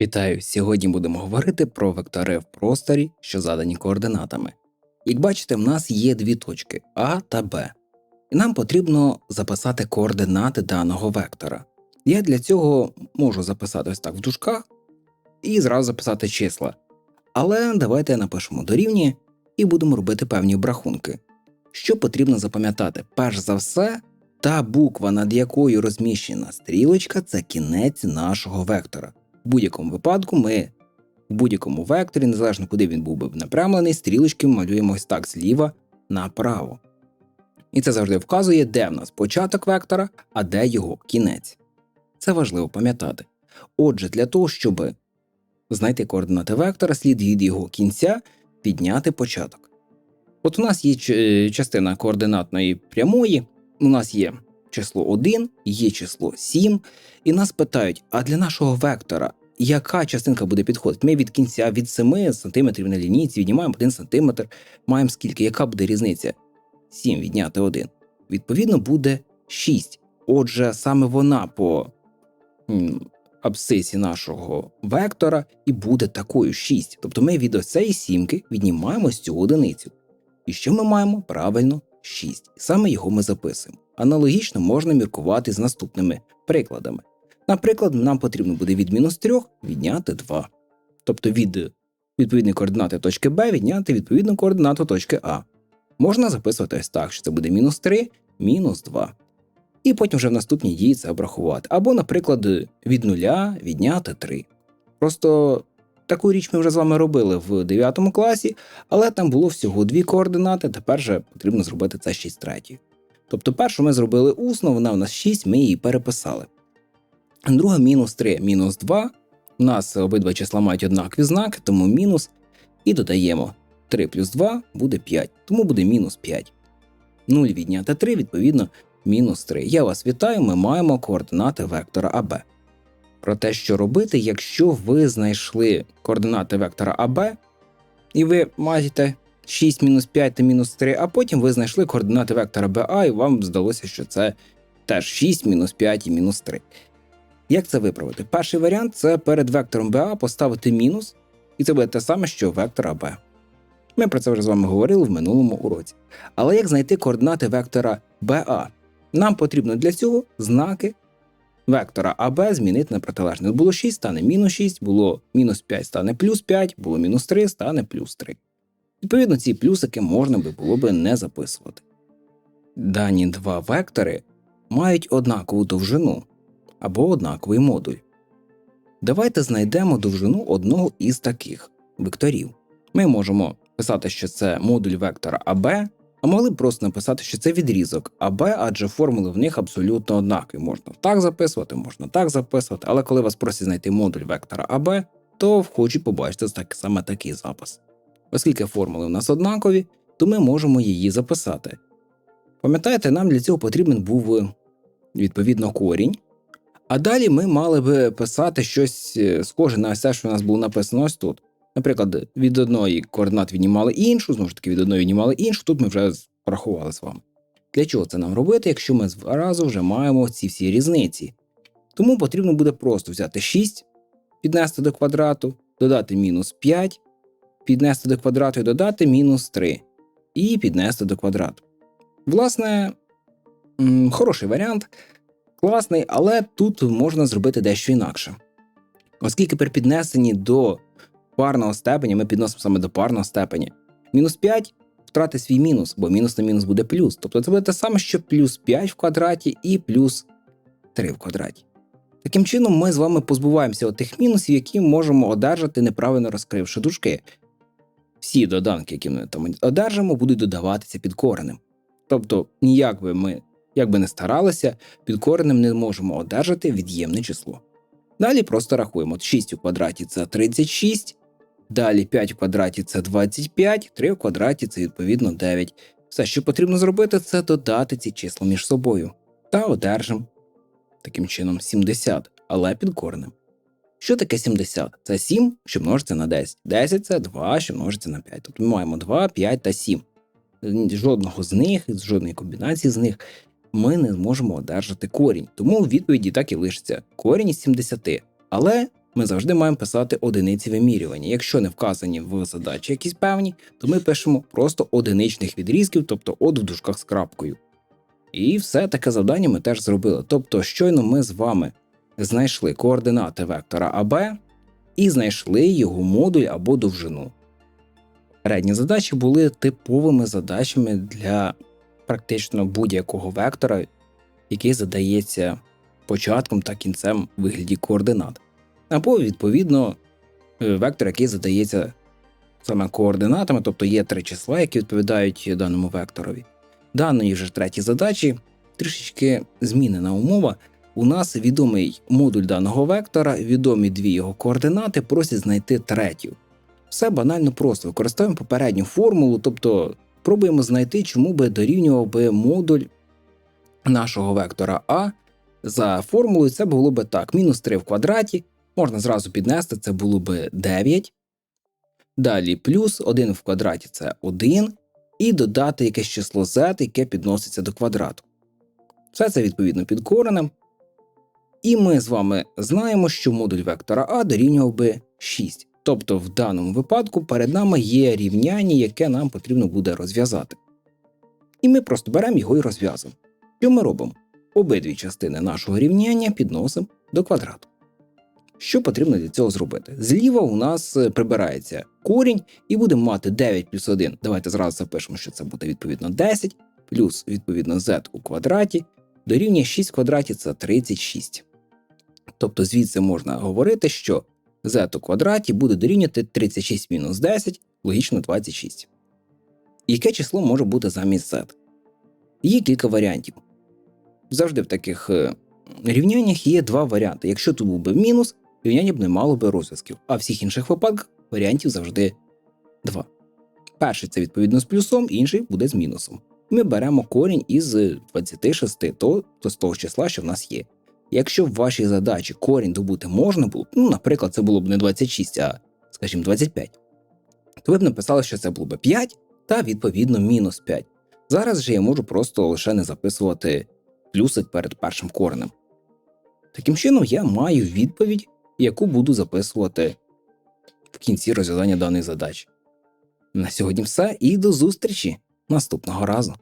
Вітаю! Сьогодні будемо говорити про вектори в просторі, що задані координатами. Як бачите, в нас є дві точки А та Б, і нам потрібно записати координати даного вектора. Я для цього можу записати ось так в дужках і зразу записати числа. Але давайте напишемо дорівнює і будемо робити певні обрахунки. Що потрібно запам'ятати? Перш за все, та буква, над якою розміщена стрілочка, це кінець нашого вектора. В будь-якому випадку ми в будь-якому векторі, незалежно куди він був би напрямлений, стрілочки малюємо ось так зліва направо. І це завжди вказує, де в нас початок вектора, а де його кінець. Це важливо пам'ятати. Отже, для того, щоб знайти координати вектора, слід від його кінця підняти початок. От у нас є частина координатної прямої, у нас є число 1, є число 7, і нас питають: а для нашого вектора яка частинка буде підходити? Ми від кінця від 7 см на лінійці віднімаємо 1 см, маємо скільки, яка буде різниця? 7 відняти 1. Відповідно, буде 6. Отже, саме вона по м, абсцисі нашого вектора і буде такою 6. Тобто ми від оцеї сімки віднімаємо з цю одиницю. І що ми маємо? Правильно, 6. Саме його ми записуємо. Аналогічно можна міркувати з наступними прикладами. Наприклад, нам потрібно буде від мінус 3 відняти 2. Тобто від відповідної координати точки Б відняти відповідну координату точки А. Можна записувати ось так, що це буде мінус 3, мінус 2. І потім вже в наступній дії це обрахувати. Або, наприклад, від 0 відняти 3. Просто таку річ ми вже з вами робили в 9 класі, але там було всього дві координати, тепер же потрібно зробити це 6 третіх. Тобто першу ми зробили усно, вона у нас 6, ми її переписали. Друга мінус 3, мінус 2. У нас обидва числа мають однакові знаки, тому мінус. І додаємо 3 плюс 2 буде 5, тому буде мінус 5. 0 відняти 3, відповідно, мінус 3. Я вас вітаю, ми маємо координати вектора АБ. Про те, що робити, якщо ви знайшли координати вектора АБ, і ви маєте 6 мінус 5 та мінус 3, а потім ви знайшли координати вектора БА, і вам здалося, що це теж 6 мінус 5 і мінус 3. Як це виправити? Перший варіант це перед вектором БА поставити мінус, і це буде те саме, що вектор АБ. Ми про це вже з вами говорили в минулому уроці. Але як знайти координати вектора БА? Нам потрібно для цього знаки вектора АБ змінити на протилежне. Було 6, стане мінус 6, було мінус 5, стане плюс 5, було мінус 3, стане плюс 3. Відповідно, ці плюсики можна було би не записувати. Дані два вектори мають однакову довжину або однаковий модуль. Давайте знайдемо довжину одного із таких векторів. Ми можемо писати, що це модуль вектора АБ, а могли б просто написати, що це відрізок АБ, адже формули в них абсолютно однакові. Можна так записувати, можна так записувати, але коли вас просять знайти модуль вектора АБ, то хочуть побачити так, саме такий запис. Оскільки формули в нас однакові, то ми можемо її записати. Пам'ятаєте, нам для цього потрібен був е, відповідно корінь. А далі ми мали би писати щось е, схоже на все, що у нас було написано ось тут. Наприклад, від одної координат віднімали іншу, знову ж таки, від одної віднімали іншу, тут ми вже порахували з вами. Для чого це нам робити, якщо ми зразу вже маємо ці всі різниці? Тому потрібно буде просто взяти 6, піднести до квадрату, додати мінус 5, піднести до квадрату і додати мінус 3, і піднести до квадрату. Власне, хороший варіант, класний, але тут можна зробити дещо інакше. Оскільки при піднесенні до парного степеня, ми підносимо саме до парного степеня, мінус 5 втрати свій мінус, бо мінус на мінус буде плюс. Тобто це буде те саме, що плюс 5 в квадраті і плюс 3 в квадраті. Таким чином, ми з вами позбуваємося тих мінусів, які можемо одержати, неправильно розкривши дужки. Всі доданки, які ми там одержимо, будуть додаватися під коренем. Тобто, ніяк би ми, як би не старалися, під коренем не можемо одержати від'ємне число. Далі просто рахуємо: 6 у квадраті це 36, далі 5 у квадраті це 25, 3 у квадраті це відповідно 9. Все, що потрібно зробити, це додати ці числа між собою. Та одержимо таким чином 70, але під коренем. Що таке 70? Це 7, що множиться на 10. 10 це 2, що множиться на 5. Тобто ми маємо 2, 5 та 7. Жодного з них, жодної комбінації з них ми не зможемо одержати корінь. Тому відповіді так і лишиться корінь із 70. Але ми завжди маємо писати одиниці вимірювання. Якщо не вказані в задачі якісь певні, то ми пишемо просто одиничних відрізків, тобто от в дужках з крапкою. І все таке завдання ми теж зробили. Тобто, щойно ми з вами знайшли координати вектора АБ і знайшли його модуль або довжину. Передні задачі були типовими задачами для практично будь-якого вектора, який задається початком та кінцем вигляді координат. Або, відповідно, е, вектор, який задається саме координатами, тобто є три числа, які відповідають даному векторові. Даної ж третій задачі трішечки змінена умова. У нас відомий модуль даного вектора, відомі дві його координати, просять знайти третю. Все банально просто. Використовуємо попередню формулу, тобто пробуємо знайти, чому би дорівнював би модуль нашого вектора А. За формулою це було би так: мінус 3 в квадраті, можна зразу піднести, це було би 9. Далі плюс 1 в квадраті це 1, і додати якесь число z, яке підноситься до квадрату. Все це відповідно під коренем. І ми з вами знаємо, що модуль вектора А дорівнював би 6. Тобто в даному випадку перед нами є рівняння, яке нам потрібно буде розв'язати. І ми просто беремо його і розв'язуємо. Що ми робимо? Обидві частини нашого рівняння підносимо до квадрату. Що потрібно для цього зробити? Зліва у нас е, прибирається корінь, і будемо мати 9 плюс 1. Давайте зразу запишемо, що це буде відповідно 10, плюс відповідно z у квадраті, дорівнює 6 в квадраті це 36. Тобто звідси можна говорити, що z у квадраті буде дорівнювати 36 мінус 10, логічно 26. Яке число може бути замість z? Є кілька варіантів. Завжди в таких е, рівняннях є два варіанти. Якщо тут був би мінус, рівняння б не мало би розв'язків, а в всіх інших випадках варіантів завжди два. Перший це відповідно з плюсом, інший буде з мінусом. Ми беремо корінь із 26, то, то з того числа, що в нас є. Якщо в вашій задачі корінь добути можна було, ну, наприклад, це було б не 26, а, скажімо, 25, то ви б написали, що це було б 5 та відповідно мінус 5. Зараз же я можу просто лише не записувати плюсик перед першим коренем. Таким чином, я маю відповідь, яку буду записувати в кінці розв'язання даної задачі. На сьогодні все і до зустрічі наступного разу.